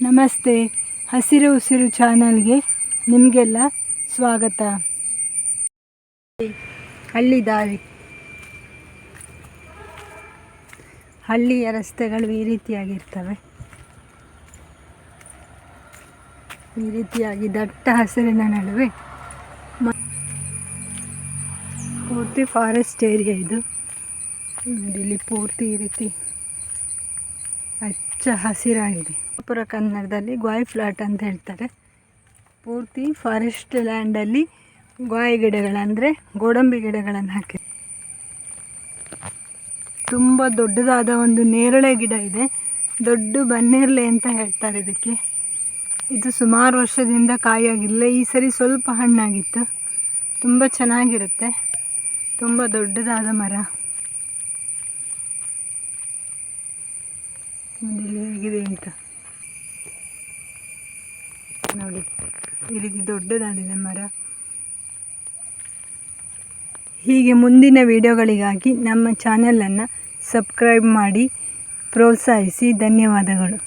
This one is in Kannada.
ನಮಸ್ತೆ. ಹಸಿರು ಉಸಿರು ಚಾನಲ್ಗೆ ನಿಮಗೆಲ್ಲ ಸ್ವಾಗತ. ಹಳ್ಳಿ ದಾರಿ. ಹಳ್ಳಿಯ ರಸ್ತೆಗಳು ಈ ರೀತಿಯಾಗಿರ್ತವೆ. ಈ ರೀತಿಯಾಗಿ ದಟ್ಟ ಹಸಿರಿನ ನಡುವೆ ಪೂರ್ತಿ ಫಾರೆಸ್ಟ್ ಏರಿಯಾ ಇದು. ಇಲ್ಲಿ ಪೂರ್ತಿ ಈ ರೀತಿ ಹಚ್ಚ ಹಸಿರಾಗಿದೆ. ಪುರ ಕನ್ನಡದಲ್ಲಿ ಗ್ವಾಯ್ ಫ್ಲಾಟ್ ಅಂತ ಹೇಳ್ತಾರೆ. ಪೂರ್ತಿ ಫಾರೆಸ್ಟ್ ಲ್ಯಾಂಡಲ್ಲಿ ಗ್ವಾಯ್ ಗಿಡಗಳಂದರೆ ಗೋಡಂಬಿ ಗಿಡಗಳನ್ನು ಹಾಕಿ ತುಂಬ ದೊಡ್ಡದಾದ ಒಂದು ನೇರಳೆ ಗಿಡ ಇದೆ. ದೊಡ್ಡ ಬನ್ನೇರಳೆ ಅಂತ ಹೇಳ್ತಾರೆ ಇದಕ್ಕೆ. ಇದು ಸುಮಾರು ವರ್ಷದಿಂದ ಕಾಯಾಗಿಲ್ಲ. ಈ ಸರಿ ಸ್ವಲ್ಪ ಹಣ್ಣಾಗಿತ್ತು. ತುಂಬ ಚೆನ್ನಾಗಿರುತ್ತೆ. ತುಂಬ ದೊಡ್ಡದಾದ ಮರ. ಇಲ್ಲಿ ಹೇಗಿದೆ ಅಂತ. ನೋಡಿ ಈ ರೀತಿ ದೊಡ್ಡದಾಗಿದೆ ಮರ. ಹೀಗೆ ಮುಂದಿನ ವಿಡಿಯೋಗಳಿಗಾಗಿ ನಮ್ಮ ಚಾನಲನ್ನು ಸಬ್ಸ್ಕ್ರೈಬ್ ಮಾಡಿ, ಪ್ರೋತ್ಸಾಹಿಸಿ. ಧನ್ಯವಾದಗಳು.